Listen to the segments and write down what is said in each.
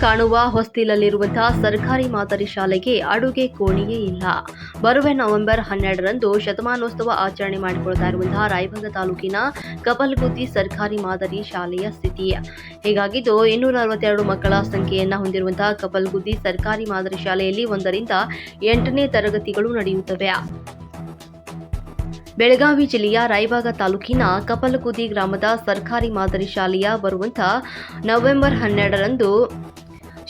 ಕಾಣುವ ಹೊಸ್ತಿಲಲ್ಲಿರುವಂತಹ ಸರ್ಕಾರಿ ಮಾದರಿ ಶಾಲೆಗೆ ಅಡುಗೆ ಕೋಣಿಯೇ ಇಲ್ಲ. ಬರುವ ನವೆಂಬರ್ ಹನ್ನೆರಡರಂದು ಶತಮಾನೋತ್ಸವ ಆಚರಣೆ ಮಾಡಿಕೊಳ್ತಾ ಇರುವಂತಹ ರಾಯಭಾಗ ತಾಲೂಕಿನ ಕಪಲ್ಗುದ್ದಿ ಸರ್ಕಾರಿ ಮಾದರಿ ಶಾಲೆಯ ಸ್ಥಿತಿ. ಹೀಗಾಗಿದ್ದು, ಇನ್ನೂರ ಅರವತ್ತೆರಡು ಮಕ್ಕಳ ಸಂಖ್ಯೆಯನ್ನು ಹೊಂದಿರುವಂತಹ ಕಪಲ್ಗುದ್ದಿ ಸರ್ಕಾರಿ ಮಾದರಿ ಶಾಲೆಯಲ್ಲಿ ಒಂದರಿಂದ ಎಂಟನೇ ತರಗತಿಗಳು ನಡೆಯುತ್ತವೆ. ಬೆಳಗಾವಿ ಜಿಲ್ಲೆಯ ರಾಯಬಾಗ ತಾಲೂಕಿನ ಕಪಲಕುದಿ ಗ್ರಾಮದ ಸರ್ಕಾರಿ ಮಾದರಿ ಶಾಲೆಯ ಬರುವಂಥ ನವೆಂಬರ್ ಹನ್ನೆರಡರಂದು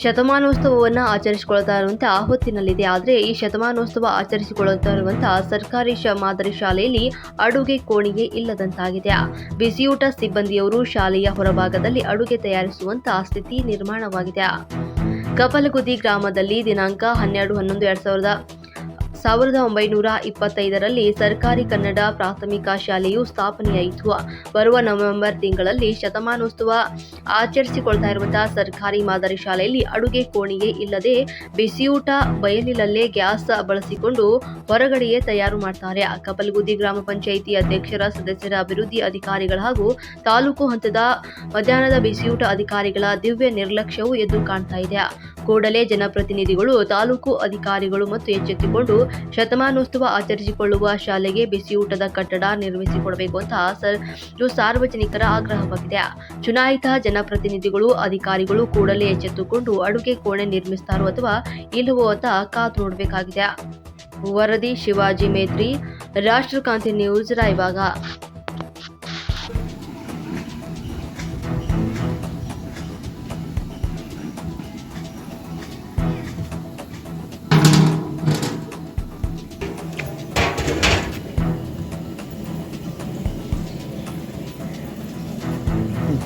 ಶತಮಾನೋತ್ಸವವನ್ನು ಆಚರಿಸಿಕೊಳ್ತಾ ಇರುವಂತಹ ಹೊತ್ತಿನಲ್ಲಿದೆ. ಆದರೆ ಈ ಶತಮಾನೋತ್ಸವ ಆಚರಿಸಿಕೊಳ್ಳುತ್ತಾ ಇರುವಂತಹ ಸರ್ಕಾರಿ ಮಾದರಿ ಶಾಲೆಯಲ್ಲಿ ಅಡುಗೆ ಕೋಣಿಗೆ ಇಲ್ಲದಂತಾಗಿದೆ. ಬಿಸಿಯೂಟ ಸಿಬ್ಬಂದಿಯವರು ಶಾಲೆಯ ಹೊರಭಾಗದಲ್ಲಿ ಅಡುಗೆ ತಯಾರಿಸುವಂತಹ ಸ್ಥಿತಿ ನಿರ್ಮಾಣವಾಗಿದೆ. ಕಪಲಗುದಿ ಗ್ರಾಮದಲ್ಲಿ ದಿನಾಂಕ ಹನ್ನೆರಡು ಹನ್ನೊಂದು ಎರಡ್ ಸಾವಿರದ ಸಾವಿರದ ಒಂಬೈನೂರ ಇಪ್ಪತ್ತೈದರಲ್ಲಿ ಸರ್ಕಾರಿ ಕನ್ನಡ ಪ್ರಾಥಮಿಕ ಶಾಲೆಯು ಸ್ಥಾಪನೆಯಾಯಿತು. ಬರುವ ನವೆಂಬರ್ ತಿಂಗಳಲ್ಲಿ ಶತಮಾನೋತ್ಸವ ಆಚರಿಸಿಕೊಳ್ತಾ ಇರುವಂತಹ ಸರ್ಕಾರಿ ಮಾದರಿ ಶಾಲೆಯಲ್ಲಿ ಅಡುಗೆ ಕೋಣೆಯೇ ಇಲ್ಲದೆ ಬಿಸಿಯೂಟ, ಬಯಲಿನಲ್ಲೇ ಗ್ಯಾಸ್ ಬಳಸಿಕೊಂಡು ಹೊರಗಡೆಯೇ ತಯಾರು ಮಾಡ್ತಾರೆ. ಕಪಲ್ಗುದ್ದಿ ಗ್ರಾಮ ಪಂಚಾಯಿತಿ ಅಧ್ಯಕ್ಷರ, ಸದಸ್ಯರ ಅಭಿವೃದ್ಧಿ ಅಧಿಕಾರಿಗಳ ಹಾಗೂ ತಾಲೂಕು ಹಂತದ ಮಧ್ಯಾಹ್ನದ ಬಿಸಿಯೂಟ ಅಧಿಕಾರಿಗಳ ದಿವ್ಯ ನಿರ್ಲಕ್ಷ್ಯವು ಎದ್ದು ಕಾಣ್ತಾ ಇದೆ. ಕೂಡಲೇ ಜನಪ್ರತಿನಿಧಿಗಳು, ತಾಲೂಕು ಅಧಿಕಾರಿಗಳು ಮತ್ತು ಎಚ್ಚೆತ್ತುಕೊಂಡು ಶತಮಾನೋತ್ಸವ ಆಚರಿಸಿಕೊಳ್ಳುವ ಶಾಲೆಗೆ ಬಿಸಿಯೂಟದ ಕಟ್ಟಡ ನಿರ್ಮಿಸಿಕೊಡಬೇಕು ಅಂತ ಸಾರ್ವಜನಿಕರ ಆಗ್ರಹವಾಗಿದೆ. ಚುನಾಯಿತ ಜನಪ್ರತಿನಿಧಿಗಳು, ಅಧಿಕಾರಿಗಳು ಕೂಡಲೇ ಎಚ್ಚೆತ್ತುಕೊಂಡು ಅಡುಗೆ ಕೋಣೆ ನಿರ್ಮಿಸ್ತಾರೋ ಅಥವಾ ಇಲ್ಲವೋ ಅಂತ ಕಾತು ನೋಡಬೇಕಾಗಿದೆ. ವರದಿ, ಶಿವಾಜಿ, ಮೇತ್ರಿ ರಾಷ್ಟ್ರಕಾಂತಿ ನ್ಯೂಸ್ ರಾಯಬಾಗ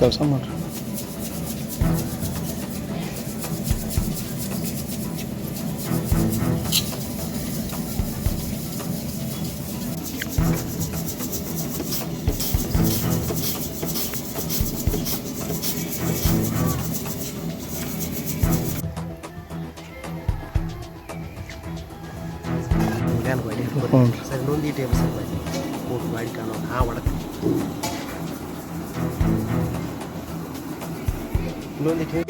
ಕೆಲಸ ಮಾಡ್ರಿ ಧ್ಯಾನ ಮಾಡಿ ಹ್ಞೂ ರೀ ಸರ್ ಇನ್ನೊಂದು ಈ ಟೈಮ್ ಸರ್ ಮಾಡಿ ಊಟ ಮಾಡಿ ಕಾಣೋ ಹಾಂ ಒಳಗೆ লো লিখে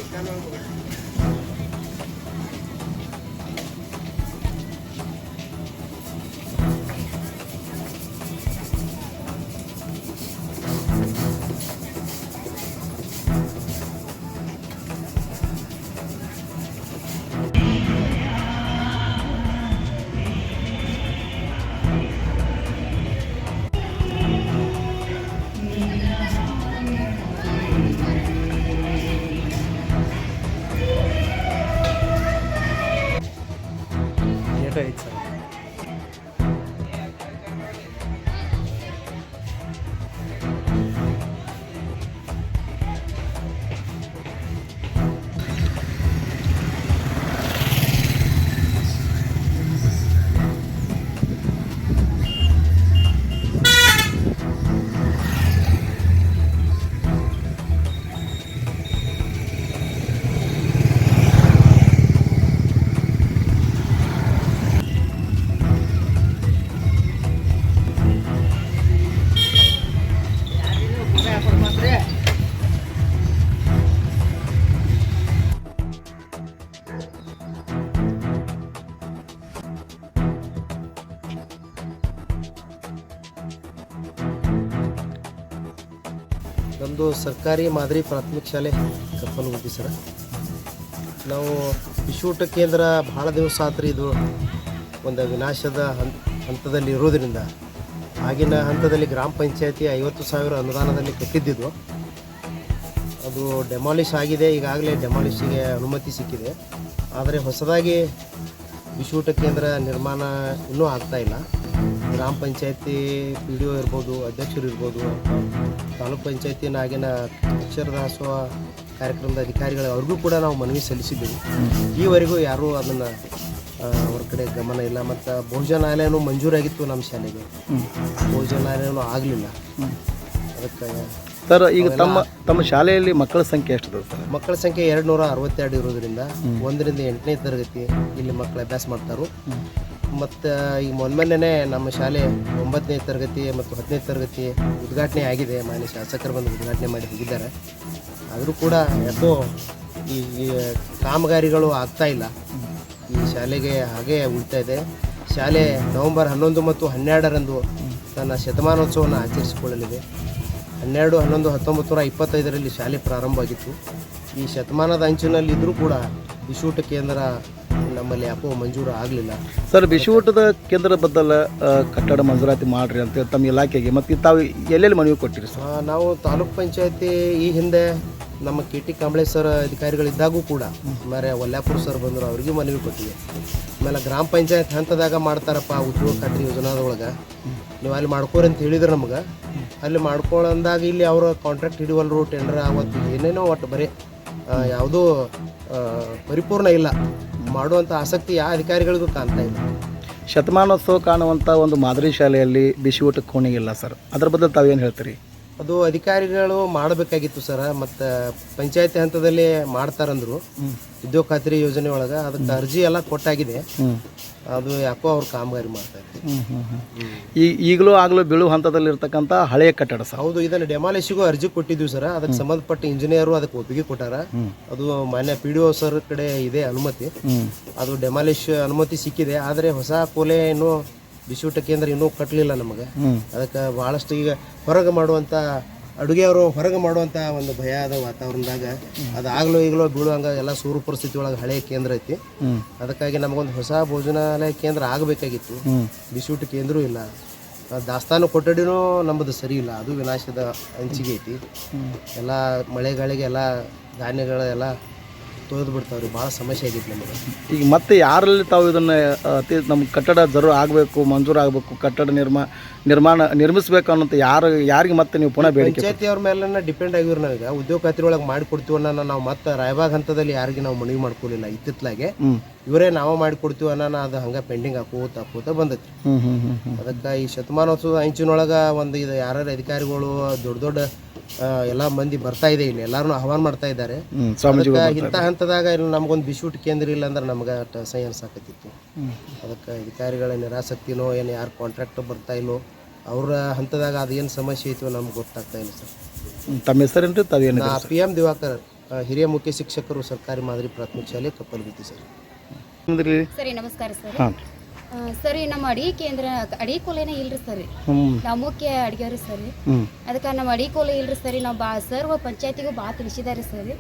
ಸರ್ಕಾರಿ ಮಾದರಿ ಪ್ರಾಥಮಿಕ ಶಾಲೆ ಕಪ್ಪಲಗುದ್ದಿ ಸರ. ನಾವು ವಿಶೂಟ ಕೇಂದ್ರ ಭಾಳ ದಿವಸ ಆತ್ರಿ ಇದು ಒಂದು ವಿನಾಶದ ಹಂತ ಹಂತದಲ್ಲಿ ಇರೋದರಿಂದ. ಆಗಿನ ಹಂತದಲ್ಲಿ ಗ್ರಾಮ ಪಂಚಾಯತಿ ಐವತ್ತು ಸಾವಿರ ಅನುದಾನದಲ್ಲಿ ಕಟ್ಟಿದ್ದಿದ್ದು. ಅದು ಡೆಮಾಲಿಷ್ ಆಗಿದೆ, ಈಗಾಗಲೇ ಡೆಮಾಲಿಷಿಗೆ ಅನುಮತಿ ಸಿಕ್ಕಿದೆ. ಆದರೆ ಹೊಸದಾಗಿ ವಿಶೂಟ ಕೇಂದ್ರ ನಿರ್ಮಾಣ ಇನ್ನೂ ಆಗ್ತಾಯಿಲ್ಲ ಗ್ರಾಮ ಪಂಚಾಯತಿ ಪಿ ಡಿ ಒ ಇರ್ಬೋದು ಅಧ್ಯಕ್ಷರು ಇರ್ಬೋದು ತಾಲೂಕು ಪಂಚಾಯತಿನ ಆಗಿನ ಅಕ್ಷರದಾಸೋಹ ಕಾರ್ಯಕ್ರಮದ ಅಧಿಕಾರಿಗಳು ಅವ್ರಿಗೂ ಕೂಡ ನಾವು ಮನವಿ ಸಲ್ಲಿಸಿದ್ದೀವಿ. ಈವರೆಗೂ ಯಾರೂ ಅದನ್ನು ಅವ್ರ ಕಡೆ ಗಮನ ಇಲ್ಲ. ಮತ್ತು ಭೋಜನಾಲಯನೂ ಮಂಜೂರಾಗಿತ್ತು ನಮ್ಮ ಶಾಲೆಗೆ. ಭೋಜನಾಲಯನೂ ಆಗಲಿಲ್ಲ. ಅದಕ್ಕೆ ಸರ್ ಈಗ ತಮ್ಮ ತಮ್ಮ ಶಾಲೆಯಲ್ಲಿ ಮಕ್ಕಳ ಸಂಖ್ಯೆ ಎಷ್ಟು ಮಕ್ಕಳ ಸಂಖ್ಯೆ ಎರಡು ನೂರ ಅರವತ್ತೆರಡು ಇರೋದ್ರಿಂದ ಒಂದರಿಂದ ಎಂಟನೇ ತರಗತಿ ಇಲ್ಲಿ ಮಕ್ಕಳು ಅಭ್ಯಾಸ ಮಾಡ್ತಾರೋ. ಮತ್ತು ಈಗ ಮೊನ್ನೆ ನಮ್ಮ ಶಾಲೆ ಒಂಬತ್ತನೇ ತರಗತಿ ಮತ್ತು ಹತ್ತನೇ ತರಗತಿ ಉದ್ಘಾಟನೆ ಆಗಿದೆ. ಮಾನ್ಯ ಶಾಸಕರು ಬಂದು ಉದ್ಘಾಟನೆ ಮಾಡಿ ಹೋಗಿದ್ದಾರೆ. ಆದರೂ ಕೂಡ ಯಾಕೋ ಈ ಈ ಕಾಮಗಾರಿಗಳು ಆಗ್ತಾ ಇಲ್ಲ. ಈ ಶಾಲೆಗೆ ಹಾಗೆ ಉಳಿತಾ ಇದೆ. ಶಾಲೆ ನವೆಂಬರ್ ಹನ್ನೊಂದು ಮತ್ತು ಹನ್ನೆರಡರಂದು ತನ್ನ ಶತಮಾನೋತ್ಸವವನ್ನು ಆಚರಿಸಿಕೊಳ್ಳಲಿದೆ. ಹನ್ನೆರಡು, ಹನ್ನೊಂದು, ಹತ್ತೊಂಬತ್ತು ನೂರ ಇಪ್ಪತ್ತೈದರಲ್ಲಿ ಶಾಲೆ ಪ್ರಾರಂಭವಾಗಿತ್ತು. ಈ ಶತಮಾನದ ಅಂಚಿನಲ್ಲಿದ್ದರೂ ಕೂಡ ವಿಶೂಟ ಕೇಂದ್ರ ನಮ್ಮಲ್ಲಿ ಯಾಕೋ ಮಂಜೂರು ಆಗಲಿಲ್ಲ. ಸರ್ ಬಿಸಿಯೂಟದ ಕೇಂದ್ರ ಬದಲ ಕಟ್ಟಡ ಮಂಜೂರಾತಿ ಮಾಡ್ರಿ ಅಂತ ತಮ್ಮ ಇಲಾಖೆಗೆ ಮತ್ತು ತಾವು ಎಲ್ಲೆಲ್ಲಿ ಮನವಿ ಕೊಟ್ಟಿರಿ ಸರ್? ನಾವು ತಾಲೂಕ್ ಪಂಚಾಯತಿ ಈ ಹಿಂದೆ ನಮ್ಮ ಕೆ ಟಿ ಕಾಂಬ್ಳೆ ಸರ್ ಅಧಿಕಾರಿಗಳಿದ್ದಾಗೂ ಕೂಡ ಮರೆ ವಲ್ಯಾಪುರ ಸರ್ ಬಂದರು ಅವ್ರಿಗೂ ಮನವಿ ಕೊಟ್ಟಿದೆ ಆಮೇಲೆ ಗ್ರಾಮ ಪಂಚಾಯತ್ ಹಂತದಾಗ ಮಾಡ್ತಾರಪ್ಪ ಉದ್ಯೋಗ ಖಾತ್ರಿ ಯೋಜನಾದೊಳಗೆ. ನೀವು ಅಲ್ಲಿ ಮಾಡ್ಕೋರಿ ಅಂತ ಹೇಳಿದ್ರು ನಮ್ಗೆ. ಅಲ್ಲಿ ಮಾಡ್ಕೊಳ್ಳಂದಾಗ ಇಲ್ಲಿ ಅವರು ಕಾಂಟ್ರಾಕ್ಟ್ ಹಿಡಿವಲ್ರು ಟೆಂಡರ್ ಆವತ್ತು ಏನೇನೋ ಒಟ್ಟು ಬರೀ ಯಾವುದೂ ಪರಿಪೂರ್ಣ ಇಲ್ಲ. ಮಾಡುವಂಥ ಆಸಕ್ತಿ ಯಾವ ಅಧಿಕಾರಿಗಳಿಗೂ ಕಾಣ್ತಾ ಇಲ್ಲ ಶತಮಾನೋತ್ಸವ ಕಾಣುವಂಥ ಒಂದು ಮಾದರಿ ಶಾಲೆಯಲ್ಲಿ ಬಿಸಿ ಊಟಕ್ಕೆ ಕೋಣೆಗಿಲ್ಲ ಸರ್. ಅದ್ರ ಬದಲು ತಾವೇನು ಹೇಳ್ತೀರಿ? ಅದು ಅಧಿಕಾರಿಗಳು ಮಾಡಬೇಕಾಗಿತ್ತು ಸರ್. ಮತ್ತು ಪಂಚಾಯತಿ ಹಂತದಲ್ಲಿ ಮಾಡ್ತಾರಂದ್ರು. ಉದ್ಯೋಗ ಖಾತ್ರಿ ಯೋಜನೆ ಒಳಗೆ ಅದಕ್ಕೆ ಅರ್ಜಿ ಎಲ್ಲ ಕೊಟ್ಟಾಗಿದೆ. ಅದು ಯಾಕೋ ಅವ್ರು ಕಾಮಗಾರಿ ಮಾಡ್ತಾ ಇದ್ದಾರೆ ಹ್ಞೂ ಹ್ಞೂ ಹ್ಞೂ ಈ ಈಗಲೂ ಆಗಲೂ ಬೀಳು ಹಂತದಲ್ಲಿರ್ತಕ್ಕಂಥ ಹಳೆಯ ಕಟ್ಟಡ ಸರ್. ಹೌದು ಇದನ್ನು ಡೆಮಾಲಿಶಿಗೂ ಅರ್ಜಿ ಕೊಟ್ಟಿದ್ವಿ ಸರ್. ಅದಕ್ಕೆ ಸಂಬಂಧಪಟ್ಟ ಇಂಜಿನಿಯರು ಅದಕ್ಕೆ ಒಪ್ಪಿಗೆ ಕೊಟ್ಟಾರ. ಅದು ಮಾನ್ಯ ಪಿ ಡಿ ಒ ಸರ್ ಕಡೆ ಇದೆ ಅನುಮತಿ. ಅದು ಡೆಮಾಲಿಶ್ ಅನುಮತಿ ಸಿಕ್ಕಿದೆ. ಆದರೆ ಹೊಸ ಕೋಲೆ ಇನ್ನೂ ಬಿಸಿಯೂಟ ಕೇಂದ್ರ ಇನ್ನೂ ಕಟ್ಟಲಿಲ್ಲ ನಮಗೆ. ಅದಕ್ಕೆ ಭಾಳಷ್ಟು ಈಗ ಹೊರಗೆ ಮಾಡುವಂಥ ಅಡುಗೆಯವರು ಹೊರಗೆ ಮಾಡುವಂಥ ಒಂದು ಭಯ ಆದ ವಾತಾವರಣದಾಗ ಅದಾಗಲೂ ಈಗಲೂ ಬೀಳುವಂಗ ಎಲ್ಲ ಸೂರು ಪರಿಸ್ಥಿತಿ ಒಳಗೆ ಹಳೆ ಕೇಂದ್ರ ಐತಿ. ಅದಕ್ಕಾಗಿ ನಮಗೊಂದು ಹೊಸ ಭೋಜನಾಲಯ ಕೇಂದ್ರ ಆಗಬೇಕಾಗಿತ್ತು. ಬಿಸಿಯೂಟ ಕೇಂದ್ರೂ ಇಲ್ಲ. ದಾಸ್ತಾನು ಕೊಠಡಿನೂ ನಮ್ಮದು ಸರಿ ಇಲ್ಲ. ಅದು ವಿನಾಶದ ಅಂಚಿಗೆ ಐತಿ. ಎಲ್ಲ ಮಳೆಗಾಳಿಗೆ ಎಲ್ಲ ಧಾನ್ಯಗಳೆಲ್ಲ ತೊಳೆದು ಬಿಡ್ತಾವ್ರಿ ಭಾಳ ಸಮಸ್ಯೆ ಆಗಿತ್ತು ನಮಗೆ. ಈಗ ಮತ್ತೆ ಯಾರಲ್ಲಿ ತಾವು ಇದನ್ನು ಅತಿ ನಮ್ಮ ಕಟ್ಟಡ ಜರು ಆಗಬೇಕು ಮಂಜೂರು ಆಗಬೇಕು ಕಟ್ಟಡ ನಿರ್ಮಾ ನಿರ್ಮಾಣ ನಿರ್ಮಿಸಬೇಕು ಅನ್ನೋಂಥ ಯಾರು ಯಾರಿಗೆ ಮತ್ತೆ ನೀವು ಪುನಃ ಬೇಡಿಕೆ ಪಂಚಾಯತಿ ಅವ್ರ ಮೇಲೆ ಡಿಪೆಂಡ್ ಆಗಿವ್ರಿ ನಾವೀಗ. ಉದ್ಯೋಗ ಖಾತ್ರಿ ಒಳಗೆ ಮಾಡಿಕೊಡ್ತೀವಿ ಅನ್ನೋ ನಾವು ಮತ್ತೆ ರಾಯಬಾಗ್ ಹಂತದಲ್ಲಿ ಯಾರಿಗೆ ನಾವು ಮನವಿ ಮಾಡ್ಕೊಳ್ಳಿಲ್ಲ ಇತ್ತಿತ್ತಲಾಗೆ ಇವರೇ ನಾವು ಮಾಡಿಕೊಡ್ತೀವಿ ಅನ್ನೋ ಅದು ಹಂಗೆ ಪೆಂಡಿಂಗ್ ಹಾಕೋತ ಹಾಕೋತ ಬಂದೈತಿ. ಅದಕ್ಕ ಈ ಶತಮಾನೋತ್ಸವ ಅಂಚಿನೊಳಗೆ ಒಂದು ಇದು ಯಾರ ಅಧಿಕಾರಿಗಳು ದೊಡ್ಡ ದೊಡ್ಡ ಎಲ್ಲಾ ಮಂದಿ ಬರ್ತಾ ಇದೆ ಇಲ್ಲಿ. ಎಲ್ಲಾರು ಆಹ್ವಾನ ಮಾಡ್ತಾ ಇದ್ದಾರೆ. ಇಂಥ ಹಂತದಾಗ ಇಲ್ಲಿ ನಮಗೊಂದು ಬಿಸಿಟ್ ಕೇಂದ್ರ ಇಲ್ಲ ಅಂದ್ರೆ ನಮ್ಗೆ ಸಹಿ ಅನ್ಸಾಕತ್ತಿತ್ತು ಅದಕ್ಕೆ ಅಧಿಕಾರಿಗಳ ನಿರಾಸಕ್ತಿನೋ ಏನು ಯಾರು ಕಾಂಟ್ರಾಕ್ಟ್ ಬರ್ತಾ ಇಲ್ಲೋ ಅವರ ಹಂತದಾಗ ಅದೇನು ಸಮಸ್ಯೆ ಐತೋ ನಮ್ಗೆ ಗೊತ್ತಾಗ್ತಾ ಇಲ್ಲ ಸರ್. ತಮ್ಮ ಹೆಸರೇನು ತಾವೇನು ಪಿ ಎಂ ದಿವಾಕರ್ ಹಿರಿಯ ಮುಖ್ಯ ಶಿಕ್ಷಕರು ಸರ್ಕಾರಿ ಮಾದರಿ ಪ್ರಾಥಮಿಕ ಶಾಲೆ ಕಪ್ಪಲಗುತ್ತಿ ಸರ್. ಸರಿ ನಮಸ್ಕಾರ ಸರ್. ಹಾಂ. ಸರಿ ನಮ್ಮ ಅಡಿಗೆ ಕೇಂದ್ರ ಅಡಿಗೆ ಕೋಲೇನ ಇಲ್ರಿ ಸರಿ. ನಾವು ಮುಖ್ಯ ಅಡಿಗೆವ್ರಿ ಸರಿ. ಅದಕ್ಕ ನಮ್ಮ ಅಡಿಗೆ ಕೋಲೆ ಇಲ್ರಿ ಸರಿ. ನಾವು ಬಾ ಸರ್ವ ಪಂಚಾಯತಿಗೂ ಬಾ ತಿಳಿಸಿದಾರೆ ಸರಿ.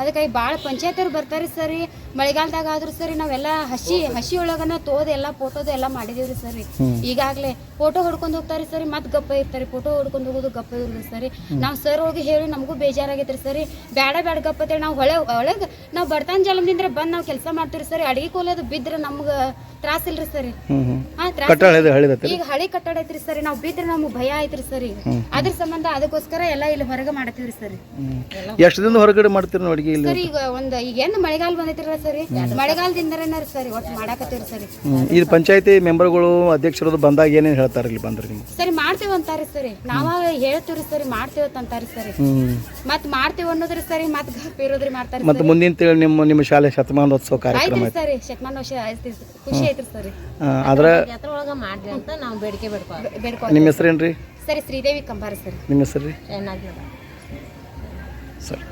ಅದಕ್ಕಾಗಿ ಭಾಳ ಪಂಚಾಯತರು ಬರ್ತಾರೆ ಸರಿ ಮಳೆಗಾಲದಾಗ ಆದ್ರೂ ಸರಿ ನಾವೆಲ್ಲ ಹಸಿ ಹಸಿ ಒಳಗನ ತೋದು ಎಲ್ಲ ಫೋಟೋದು ಎಲ್ಲ ಮಾಡಿದೀವ್ರಿ ಸರಿ. ಈಗಾಗಲೇ ಫೋಟೋ ಹೊಡ್ಕೊಂಡು ಹೋಗ್ತಾರೆ ಸರಿ ಮತ್ತೆ ಗಪ್ಪ ಇರ್ತಾರೆ. ಫೋಟೋ ಹೊಡ್ಕೊಂಡು ಹೋಗೋದು ಗಪ್ಪ ಇರೋದು ಸರಿ. ನಾವು ಸರ್ ಹೋಗಿ ಹೇಳಿ ನಮಗೂ ಬೇಜಾರಾಗೈತ್ರಿ ಸರಿ. ಬೇಡ ಬೇಡ ಗಪ್ಪ ಅಂತೇಳಿ ನಾವು ಹೊಳೆ ಒಳಗೆ ನಾವು ಬರ್ತಾನ ಜಲಮದಿಂದ ಬಂದು ನಾವು ಕೆಲಸ ಮಾಡ್ತೀವಿ ಸರಿ. ಅಡಿಗೆ ಕೋಲದು ಬಿದ್ರೆ ನಮ್ಗೆ ತ್ರಾಸ ಇಲ್ರಿ ಸರಿ. ಹಾ ತ್ರಾಸ ಈಗ ಹಳಿ ಕಟ್ಟಡ ಐತ್ರಿ ಸರಿ. ನಾವು ಬಿದ್ರೆ ನಮ್ಗೆ ಭಯ ಐತ್ರಿ ಸರಿ. ಅದ್ರ ಸಂಬಂಧ ಅದಕ್ಕೋಸ್ಕರ ಎಲ್ಲ ಇಲ್ಲಿ ಹೊರಗೆ ಮಾಡ್ತೀವ್ರಿ ಸರಿ. ಎಷ್ಟು ದಿನ ಹೊರಗಡೆ ಮಾಡ್ತೀರಿ ನೋಡಿ ಅಡುಗೆ ಇಲ್ಲಿ ಸರಿ ಈಗ ಒಂದ್ ಈಗ ಏನು ಮಳೆಗಾಲ ಬಂದೈತಿರಲ್ಲ ಸರಿ? ಮಳೆಗಾಲದಿಂದರೇನ ಸರಿ ಒಟ್ಟು ಮಾಡಾಕತ್ತೀರಿ ಸರಿ? ಈ ಇದು ಪಂಚಾಯತಿ ಮೆಂಬರ್ಗಳು ಅಧ್ಯಕ್ಷರದು ಬಂದಾಗ ಏನೇನು ಹೇಳ್ತಾರೆ ಇಲ್ಲಿ ಬಂದ್ರೆ ನಿಮ್ಗೆ? ಸರಿ ಮಾಡ್ತೇವೆ ಅಂತಾರಿ ಸರಿ. ನಾವ ಹೇಳ್ತೀವ್ರಿ ಸರಿ ಮಾಡ್ತೇವೆ ಅಂತಾರಿ ಸರಿ. ಮತ್ತೆ ಮತ್ ಮಾಡ್ತೇವೆ ಅನ್ನೋದ್ರಿ ಸರಿ ಮತ್ ಗಪ್ ಇರೋದ್ರಿ ಮಾಡ್ತಾರಿ ಮತ್ತು ಮುಂದಿನ ತಿಂಗಳು ನಿಮ್ಮ ನಿಮ್ಮ ಶಾಲೆ ಶತಮಾನೋತ್ಸವ ಕಾರ್ಯಕ್ರಮ ಆಯ್ತು. ಸರಿ ಶತಮಾನ ವರ್ಷ ಖುಷಿ ಐತ್ರಿ ಸರಿ. ಆದ್ರೆ ಜಾತ್ರೆ ಮಾಡ್ರಿ ಅಂತ ನಾವು ಬೇಡಿಕೆ ಬೇಡ್ಕೊ ಬೇಡ್ಕೊ ನಿಮ್ಮ ಹೆಸರೇನ್ರಿ? ಸರಿ ಶ್ರೀದೇವಿ ಕಂಬಾರ ಸರಿ. ನಿಮ್ಮ ಹೆಸರು ರೀ ಸರಿ.